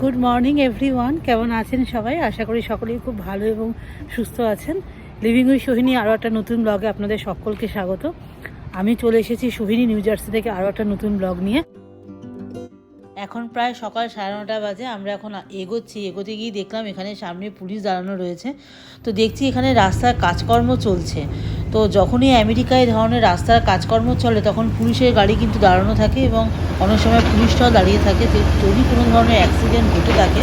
Good morning everyone কেমন আছেন সবাই? আশা করি সকলেই খুব ভালো এবং সুস্থ আছেন। লিভিং উই সোহিনী আরও একটা নতুন ব্লগে আপনাদের সকলকে স্বাগত। আমি চলে এসেছি সোহিনী নিউ জার্সি থেকে আরও একটা নতুন ব্লগ নিয়ে। এখন প্রায় সকাল সাড়ে নটা বাজে, আমরা এখন এগোচ্ছি। এগোতে গিয়ে দেখলাম এখানে সামনে পুলিশ দাঁড়ানো রয়েছে। তো দেখছি এখানে রাস্তার কাজকর্ম চলছে। তো যখনই আমেরিকায় ধরনের রাস্তার কাজকর্ম চলে, তখন পুলিশের গাড়ি কিন্তু দাঁড়ানো থাকে এবং অনেক সময় পুলিশটাও দাঁড়িয়ে থাকে। যে যদি কোনো ধরনের অ্যাক্সিডেন্ট ঘটে থাকে,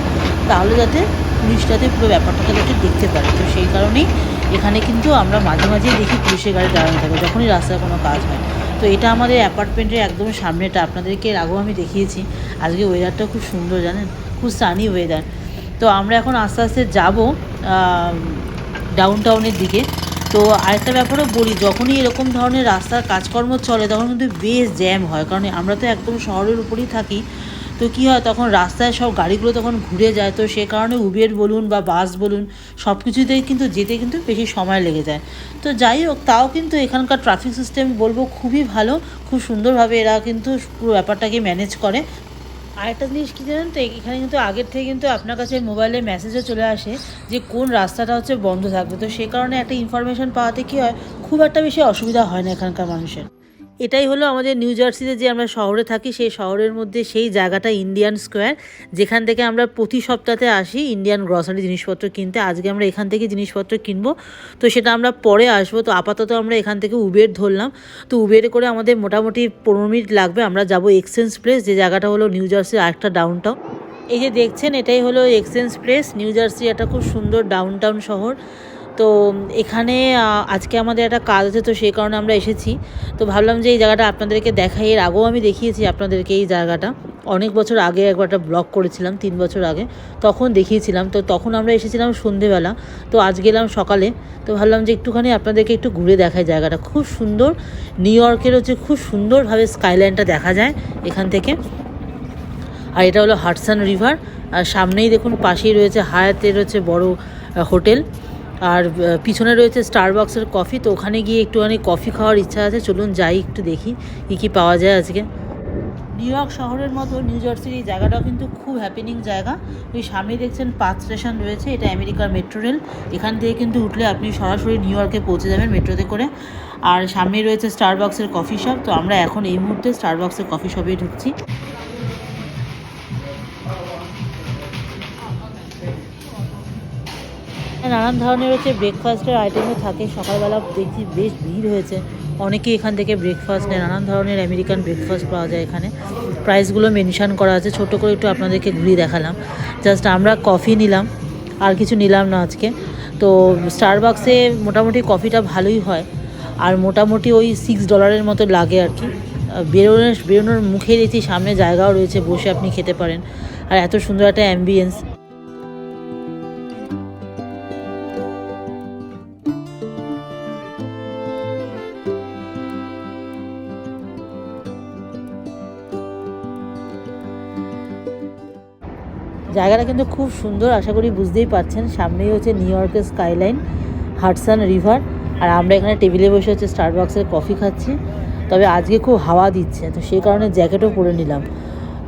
তাহলে যাতে পুলিশটাতে পুরো ব্যাপারটাকে যাতে দেখতে পারে। তো সেই কারণেই এখানে কিন্তু আমরা মাঝে মাঝেই দেখি পুলিশের গাড়ি দাঁড়ানো থাকে, যখনই রাস্তায় কোনো কাজ হয়। তো এটা আমাদের অ্যাপার্টমেন্টের একদম সামনেটা। আপনাদেরকে এর আগেও আমি দেখিয়েছি। আজকে ওয়েদারটা খুব সুন্দর, জানেন? খুব সানি ওয়েদার তো আমরা এখন আস্তে আস্তে যাব ডাউন টাউনের দিকে। তো আরেকটা ব্যাপারও বলি, যখনই এরকম ধরনের রাস্তার কাজকর্ম চলে, তখন কিন্তু বেশ জ্যাম হয়। কারণ আমরা তো একদম শহরের উপরেই থাকি। তো কী হয়, তখন রাস্তায় সব গাড়িগুলো তখন ঘুরে যায়। তো সে কারণে উবের বলুন বা বাস বলুন সব কিছুতেই কিন্তু যেতে কিন্তু বেশি সময় লেগে যায়। তো যাই হোক, তাও কিন্তু এখানকার ট্রাফিক সিস্টেম বলব খুবই ভালো। খুব সুন্দরভাবে এরা কিন্তু পুরো ব্যাপারটাকে ম্যানেজ করে। আরেকটা জিনিস কী জানেন তো, এখানে কিন্তু আগের থেকে কিন্তু আপনার কাছে মোবাইলে মেসেজও চলে আসে যে কোন রাস্তাটা হচ্ছে বন্ধ থাকবে। তো সে কারণে একটা ইনফরমেশন পাওয়াতে কী হয়, খুব একটা বেশি অসুবিধা হয় না এখানকার মানুষের। এটাই হলো আমাদের নিউ জার্সিতে যে আমরা শহরে থাকি, সেই শহরের মধ্যে সেই জায়গাটা ইন্ডিয়ান স্কোয়ার যেখান থেকে আমরা প্রতি সপ্তাহে আসি ইন্ডিয়ান গ্রসারি জিনিসপত্র কিনতে। আজকে আমরা এখান থেকে জিনিসপত্র কিনবো। তো সেটা আমরা পরে আসব। তো আপাতত আমরা এখান থেকে উবের ধরলাম। তো উবেরে করে আমাদের মোটামুটি পনেরো মিনিট লাগবে। আমরা যাব এক্সচেঞ্জ প্লেস যে জায়গাটা হলো নিউ জার্সির আরেকটা ডাউন টাউন এই যে দেখছেন, এটাই হলো এক্সচেঞ্জ প্লেস নিউ জার্সি একটা খুব সুন্দর ডাউন টাউন শহর। তো এখানে আজকে আমাদের একটা কাজ আছে, তো সেই কারণে আমরা এসেছি। তো ভাবলাম যে এই জায়গাটা আপনাদেরকে দেখাই। এর আগেও আমি দেখিয়েছি আপনাদেরকে এই জায়গাটা। অনেক বছর আগে একবার একটা ব্লগ করেছিলাম, তিন বছর আগে। তখন দেখিয়েছিলাম। তো তখন আমরা এসেছিলাম সন্ধেবেলা। তো আজ গেলাম সকালে। তো ভাবলাম যে একটুখানি আপনাদেরকে একটু ঘুরে দেখাই জায়গাটা। খুব সুন্দর। নিউ ইয়র্কের হচ্ছে খুব সুন্দরভাবে স্কাইলাইনটা দেখা যায় এখান থেকে। আর এটা হলো হাটসান রিভার। আর সামনেই দেখুন, পাশেই রয়েছে হায়াতের হচ্ছে বড় হোটেল। আর পিছনে রয়েছে স্টারবাক্সের কফি তো ওখানে গিয়ে একটুখানি কফি খাওয়ার ইচ্ছা আছে। চলুন যাই একটু দেখি কী কী পাওয়া যায় আজকে। নিউ ইয়র্ক শহরের মতো নিউ জার্সির এই জায়গাটাও কিন্তু খুব হ্যাপিনিং জায়গা। ওই সামনেই দেখছেন পাঁচ স্টেশন রয়েছে, এটা আমেরিকার মেট্রো রেল এখান থেকে কিন্তু উঠলে আপনি সরাসরি নিউ ইয়র্কে পৌঁছে যাবেন মেট্রোতে করে। আর সামনে রয়েছে স্টারবাক্সের কফি শপ তো আমরা এখন এই মুহূর্তে স্টারবাক্সের কফি শপে ঢুকছি। নানান ধরনের হচ্ছে ব্রেকফাস্টের আইটেমও থাকে। সকালবেলা দেখছি বেশ ভিড় হয়েছে। অনেকেই এখান থেকে ব্রেকফাস্ট নেয়। নানান ধরনের আমেরিকান ব্রেকফাস্ট পাওয়া যায় এখানে। প্রাইসগুলো মেনশান করা আছে। ছোট করে একটু আপনাদেরকে ঘুরিয়ে দেখালাম। জাস্ট আমরা কফি নিলাম। আর কিছু নিলাম না আজকে। তো স্টারবাক্সে মোটামুটি কফিটা ভালোই হয়। আর মোটামুটি ওই সিক্স ডলারের মতো লাগে আর কি। বেরোনোর বেরোনোর মুখে দেখছি সামনে জায়গাও রয়েছে। বসে আপনি খেতে পারেন। আর এত সুন্দর একটা অ্যাম্বিয়েন্স জায়গাটা কিন্তু খুব সুন্দর, আশা করি বুঝতেই পারছেন। সামনেই হচ্ছে নিউ ইয়র্কের স্কাইলাইন হাটসান রিভার আর আমরা এখানে টেবিলে বসে হচ্ছে স্টারবাক্সের কফি খাচ্ছি। তবে আজকে খুব হাওয়া দিচ্ছে, তো সেই কারণে জ্যাকেটও পরে নিলাম।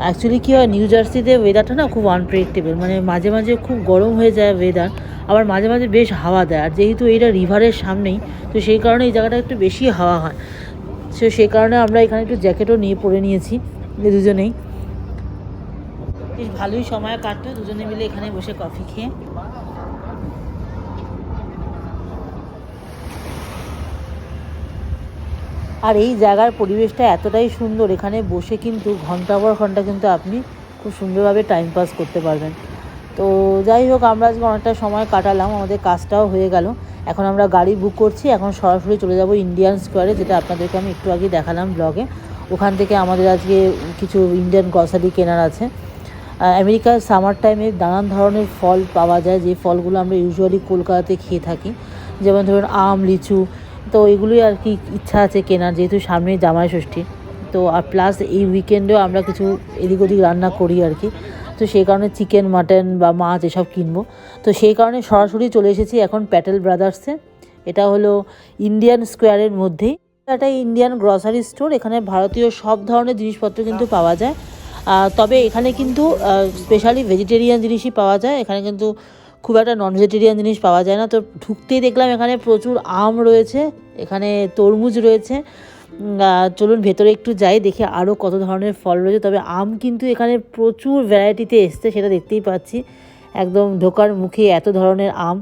অ্যাকচুয়ালি কী হয় নিউ জার্সিতে ওয়েদারটা না খুব আনপ্রেডিক্টেবল মানে মাঝে মাঝে খুব গরম হয়ে যায় ওয়েদার আবার মাঝে মাঝে বেশ হাওয়া দেয়। আর যেহেতু এইটা রিভারের সামনেই, তো সেই কারণে এই জায়গাটা একটু বেশি হাওয়া হয়। সো সেই কারণে আমরা এখানে একটু জ্যাকেটও নিয়ে পরে নিয়েছি দুজনেই। বেশ ভালোই সময় কাটতো দুজনে মিলে এখানে বসে কফি খেয়ে। আর এই জায়গার পরিবেশটা এতটাই সুন্দর, এখানে বসে কিন্তু ঘণ্টা পর ঘণ্টা কিন্তু আপনি খুব সুন্দরভাবে টাইম পাস করতে পারবেন। তো যাই হোক, আমরা আজকে অনেকটা সময় কাটালাম, আমাদের কাজটাও হয়ে গেল। এখন আমরা গাড়ি বুক করছি, এখন সরাসরি চলে যাব ইন্ডিয়ান স্কোয়ারে যেটা আপনাদেরকে আমি একটু আগে দেখালাম ব্লগে ওখান থেকে আমাদের আজকে কিছু ইন্ডিয়ান গ্রসারি কেনার আছে। আমেরিকার সামার টাইমে নানান ধরনের ফল পাওয়া যায়, যে ফলগুলো আমরা ইউজুয়ালি কলকাতাতে খেয়ে থাকি। যেমন ধরুন আম, লিচু, তো এগুলোই আর কি ইচ্ছা আছে কেনার, যেহেতু সামনে জামাই ষষ্ঠী। তো আর প্লাস এই উইকেন্ডেও আমরা কিছু এদিক ওদিক রান্না করি আর কি। তো সেই কারণে চিকেন মাটন বা মাছ এসব কিনবো। তো সেই কারণে সরাসরি চলে এসেছি এখন প্যাটেল ব্রাদার্সে এটা হলো ইন্ডিয়ান স্কোয়ারের মধ্যেই। একটা ইন্ডিয়ান গ্রসারি স্টোর এখানে ভারতীয় সব ধরনের জিনিসপত্র কিন্তু পাওয়া যায়। তবে এখানে কিন্তু স্পেশালি ভেজিটেরিয়ান জিনিসই পাওয়া যায়। এখানে কিন্তু খুব একটা নন ভেজিটেরিয়ান জিনিস পাওয়া যায় না। তো ঢুকতেই দেখলাম এখানে প্রচুর আম রয়েছে, এখানে তরমুজ রয়েছে। চলুন ভেতরে একটু যাই, দেখি আরও কত ধরনের ফল রয়েছে। তবে আম কিন্তু এখানে প্রচুর ভ্যারাইটিতে এসছে, সেটা দেখতেই পাচ্ছি। একদম ঢোকার মুখে এত ধরনের আম।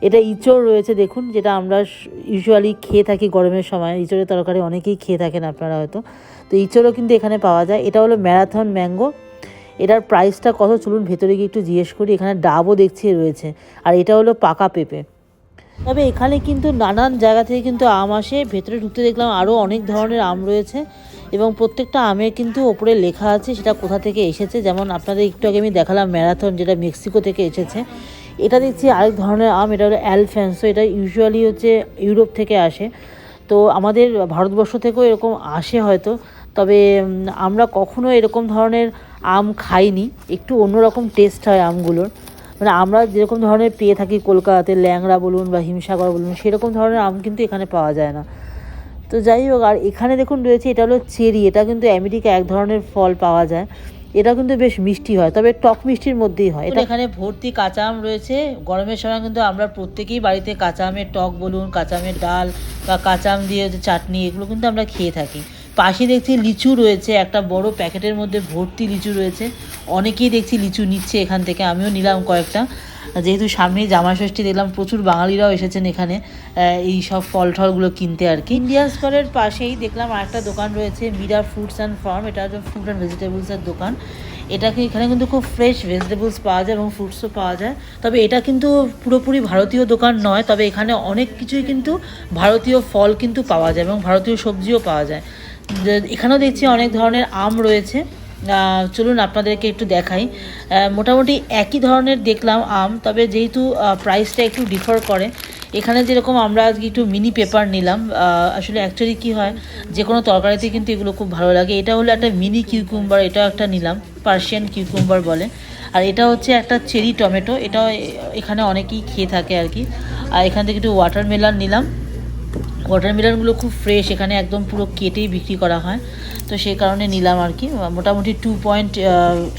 এটা ইঁচড় রয়েছে, দেখুন, যেটা আমরা ইউজুয়ালি খেয়ে থাকি গরমের সময়। ইঁচড়ের তরকারি অনেকেই খেয়ে থাকেন আপনারা হয়তো। তো ইঁচড়ও কিন্তু এখানে পাওয়া যায়। এটা হলো ম্যারাথন ম্যাঙ্গো। এটার প্রাইসটা কত চলুন ভেতরে গিয়ে একটু জিজ্ঞেস করি। এখানে ডাবও দেখছি রয়েছে। আর এটা হলো পাকা পেঁপে। তবে এখানে কিন্তু নানান জায়গা থেকে কিন্তু আম আসে। ভেতরে ঢুকতে দেখলাম আরও অনেক ধরনের আম রয়েছে। এবং প্রত্যেকটা আমের কিন্তু ওপরে লেখা আছে সেটা কোথা থেকে এসেছে। যেমন আপনাদের একটু আগে আমি দেখালাম ম্যারাথন, যেটা মেক্সিকো থেকে এসেছে। এটা দেখছি আরেক ধরনের আম, এটা হলো অ্যালফ্যান্সো এটা ইউজুয়ালি হচ্ছে ইউরোপ থেকে আসে। তো আমাদের ভারতবর্ষ থেকেও এরকম আসে হয়তো, তবে আমরা কখনো এরকম ধরনের আম খাইনি। একটু অন্যরকম টেস্ট হয় আমগুলোর। মানে আমরা যেরকম ধরনের পেয়ে থাকি কলকাতাতে, ল্যাংড়া বলুন বা হিমসাগর বলুন, সেরকম ধরনের আম কিন্তু এখানে পাওয়া যায় না। তো যাই হোক, আর এখানে দেখুন রয়েছে, এটা হলো চেরি, এটা কিন্তু আমেরিকা এক ধরনের ফল পাওয়া যায়। এটা কিন্তু বেশ মিষ্টি হয় তবে টক মিষ্টির মধ্যেই হয়। এটা এখানে ভর্তি কাঁচা আম রয়েছে। গরমের সময় কিন্তু আমরা প্রত্যেকেই বাড়িতে কাঁচা আমের টক বলুন কাঁচা আমের ডাল বা কাঁচা আম দিয়ে যে চাটনি এগুলো কিন্তু আমরা খেয়ে থাকি। পাশে দেখছি লিচু রয়েছে একটা বড় প্যাকেটের মধ্যে ভর্তি লিচু রয়েছে। অনেকেই দেখছি লিচু নিচ্ছে এখান থেকে আমিও নিলাম কয়েকটা। যেহেতু সামনে জামাই ষষ্ঠী দেখলাম প্রচুর বাঙালিরাও এসেছেন এখানে এই সব ফল টলগুলো কিনতে আর কি। ইন্ডিয়া স্কোয়ারের পাশেই দেখলাম আরেকটা দোকান রয়েছে মীরা ফ্রুটস অ্যান্ড ফার্ম এটা হচ্ছে ফ্রুট অ্যান্ড ভেজিটেবলসের দোকান। এটাকে এখানে কিন্তু খুব ফ্রেশ ভেজিটেবলস পাওয়া যায় এবং ফ্রুটসও পাওয়া যায়। তবে এটা কিন্তু পুরোপুরি ভারতীয় দোকান নয়, তবে এখানে অনেক কিছুই কিন্তু ভারতীয় ফল কিন্তু পাওয়া যায় এবং ভারতীয় সবজিও পাওয়া যায়। এখানেও দেখছি অনেক ধরনের আম রয়েছে। চলুন আপনাদেরকে একটু দেখাই। মোটামুটি একই ধরনের দেখলাম আম, তবে যেহেতু প্রাইসটা একটু ডিফার করে, এখানে যেরকম আমরা আজকে একটু মিনি পেপার নিলাম আসলে অ্যাকচুয়ালি কি হয় যে কোনো তরকারিতে কিন্তু এগুলো খুব ভালো লাগে। এটা হলো একটা মিনি কিউকুম্বার এটাও একটা নিলাম পার্সিয়ান কিউকুম্বার বলে। আর এটা হচ্ছে একটা চেরি টমেটো এটাও এখানে অনেকেই খেয়ে থাকে আর কি। আর এখান থেকে একটু ওয়াটারমেলন নিলাম। ওয়াটারমেলনগুলো খুব ফ্রেশ এখানে একদম পুরো কেটেই বিক্রি করা হয়। তো সেই কারণে নিলাম আর কি। মোটামুটি two point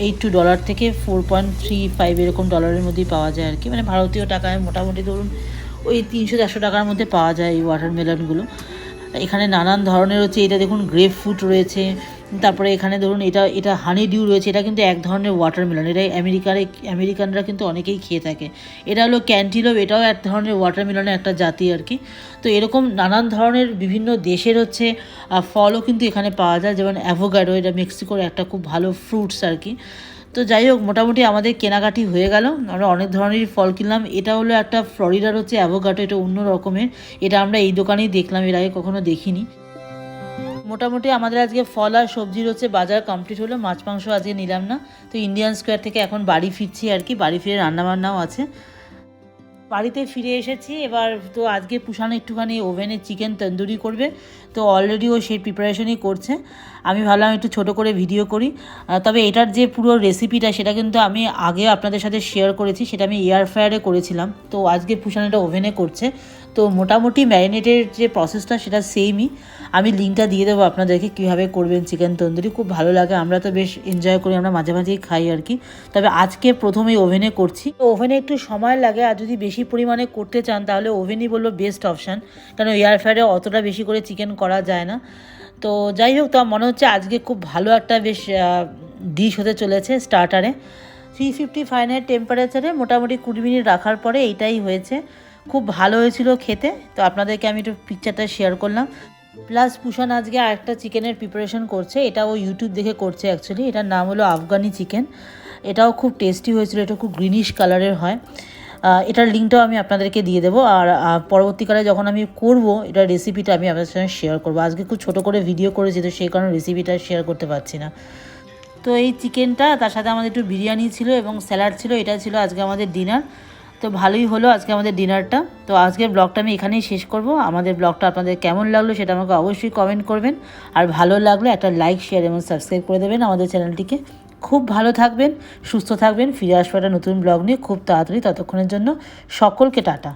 eight two dollar থেকে ফোর পয়েন্ট থ্রি ফাইভ এরকম ডলারের মধ্যেই পাওয়া যায় আর কি। মানে ভারতীয় টাকায় মোটামুটি ধরুন ওই তিনশো চারশো টাকার মধ্যে পাওয়া যায় এই ওয়াটারমেলনগুলো এখানে নানান ধরনের হচ্ছে এটা দেখুন গ্রেপ ফ্রুট রয়েছে তারপরে এখানে ধরুন এটা এটা হানি ডিউ রয়েছে, এটা কিন্তু এক ধরনের ওয়াটারমেলন এটা আমেরিকার, আমেরিকানরা কিন্তু অনেকেই খেয়ে থাকে। এটা হলো ক্যান্টিলোভ এটাও এক ধরনের ওয়াটারমেলনের একটা জাতি আর কি। তো এরকম নানান ধরনের বিভিন্ন দেশের হচ্ছে ফলও কিন্তু এখানে পাওয়া যায়, যেমন অ্যাভোগাডো এটা মেক্সিকোর একটা খুব ভালো ফ্রুটস আর কি। তো যাই হোক, মোটামুটি আমাদের কেনাকাটি হয়ে গেল, আমরা অনেক ধরনেরই ফল কিনলাম। এটা হলো একটা ফ্লরিডার হচ্ছে অ্যাভোগাটো এটা অন্য রকমের, এটা আমরা এই দোকানেই দেখলাম, এর আগে কখনো দেখিনি। মোটামুটি আমাদের আজকে ফল আর সবজির হচ্ছে বাজার কমপ্লিট হলো, মাছ মাংস আজকে নিলাম না। তো ইন্ডিয়ান স্কোয়ার থেকে এখন বাড়ি ফিরছি আর কি, বাড়ি ফিরে রান্নাবান্নাও আছে। বাড়িতে ফিরে এসেছি, এবার তো আজকে পুষানো একটুখানি ওভেনে চিকেন তন্দুরি করবে। তো অলরেডি ও সেই প্রিপারেশনই করছে। আমি ভাবলাম একটু ছোট করে ভিডিও করি। তবে এটার যে পুরো রেসিপিটা সেটা কিন্তু আমি আগে আপনাদের সাথে শেয়ার করেছি, সেটা আমি এয়ার ফ্রায়ারে করেছিলাম। তো আজকে পুষানোটা ওভেনে করছে। তো মোটামুটি ম্যারিনেটের যে প্রসেসটা সেটা সেমই আমি লিঙ্কটা দিয়ে দেবো আপনাদেরকে কীভাবে করবেন চিকেন তন্দুরি। খুব ভালো লাগে, আমরা তো বেশ এনজয় করি, আমরা মাঝে মাঝেই খাই আর কি। তবে আজকে প্রথমেই ওভেনে করছি। তো ওভেনে একটু সময় লাগে, আর যদি বেশি পরিমাণে করতে চান, তাহলে ওভেনই বলল বেস্ট অপশান কারণ এয়ার ফ্রায়ারে অতটা বেশি করে চিকেন করা যায় না। তো যাই হোক, তো মনে হচ্ছে আজকে খুব ভালো একটা বেশ ডিশ হতে চলেছে স্টার্টারে থ্রি ফিফটি ফাইনের টেম্পারেচারে মোটামুটি কুড়ি মিনিট রাখার পরে এইটাই হয়েছে। খুব ভালো হয়েছিল খেতে, তো আপনাদেরকে আমি একটু পিকচারটা শেয়ার করলাম। প্লাস পুষান আজকে আরেকটা চিকেনের প্রিপারেশন করছে, এটা ও ইউটিউব দেখে করছে অ্যাকচুয়ালি এটার নাম হলো আফগানি চিকেন। এটাও খুব টেস্টি হয়েছিল, এটা খুব গ্রিনিশ কালারের হয়। এটার লিঙ্কটাও আমি আপনাদেরকে দিয়ে দেবো, আর পরবর্তীকালে যখন আমি করব, এটার রেসিপিটা আমি আপনাদের সঙ্গে শেয়ার করব। আজকে খুব ছোটো করে ভিডিও করেছি, তো সেই কারণে রেসিপিটা শেয়ার করতে পারছি না। তো এই চিকেনটা, তার সাথে আমাদের একটু বিরিয়ানি ছিল এবং স্যালাড ছিল, এটা ছিল আজকে আমাদের ডিনার তো ভালোই হলো আজকে আমাদের ডিনারটা। তো আজকের ব্লগটা আমি এখানেই শেষ করব। আমাদের ব্লগটা আপনাদের কেমন লাগল সেটা আমাকে অবশ্যই কমেন্ট করবেন। আর ভালো লাগলে একটা লাইক শেয়ার এবং সাবস্ক্রাইব করে দেবেন আমাদের চ্যানেলটিকে। খুব ভালো থাকবেন, সুস্থ থাকবেন, ফিরে আসব একটা নতুন ব্লগ নিয়ে খুব তাড়াতাড়ি ততক্ষণের জন্য। সকলকে টাটা।